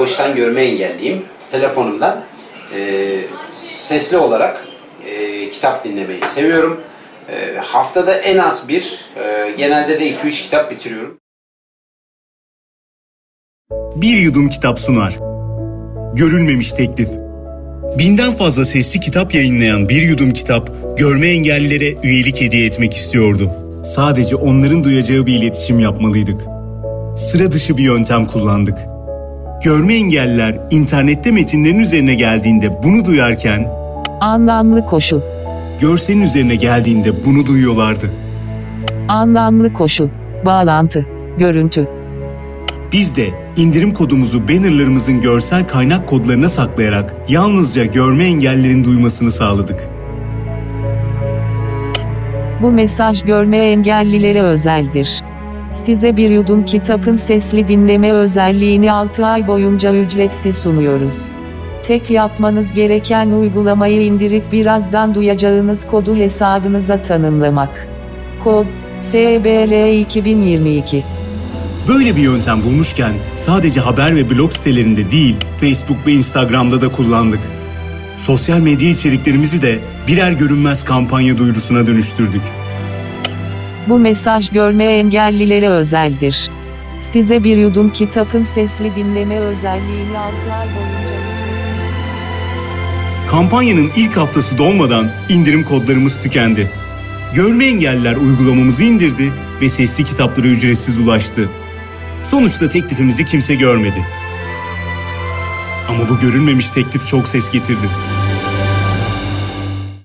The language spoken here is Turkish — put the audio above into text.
doğuştan görme engelliyim. Telefonumdan e, sesli olarak e, kitap dinlemeyi seviyorum. E, haftada en az bir, e, genelde de 2-3 kitap bitiriyorum. Bir yudum kitap sunar. Görülmemiş teklif. Binden fazla sesli kitap yayınlayan Bir Yudum Kitap, görme engellilere üyelik hediye etmek istiyordu. Sadece onların duyacağı bir iletişim yapmalıydık. Sıra dışı bir yöntem kullandık. Görme engelliler internette metinlerin üzerine geldiğinde bunu duyarken, Anlamlı koşul. görselin üzerine geldiğinde bunu duyuyorlardı. Anlamlı koşul. Bağlantı. Görüntü. Biz de indirim kodumuzu bannerlarımızın görsel kaynak kodlarına saklayarak yalnızca görme engellilerin duymasını sağladık. Bu mesaj görme engellilere özeldir. Size bir yudum kitabın sesli dinleme özelliğini 6 ay boyunca ücretsiz sunuyoruz. Tek yapmanız gereken uygulamayı indirip birazdan duyacağınız kodu hesabınıza tanımlamak. Kod FBL 2022 Böyle bir yöntem bulmuşken sadece haber ve blog sitelerinde değil, Facebook ve Instagram'da da kullandık. Sosyal medya içeriklerimizi de birer görünmez kampanya duyurusuna dönüştürdük. Bu mesaj görme engellilere özeldir. Size bir yudum kitabın sesli dinleme özelliğini 6 ay boyunca Kampanyanın ilk haftası dolmadan indirim kodlarımız tükendi. Görme engelliler uygulamamızı indirdi ve sesli kitaplara ücretsiz ulaştı. Sonuçta teklifimizi kimse görmedi. Ama bu görülmemiş teklif çok ses getirdi.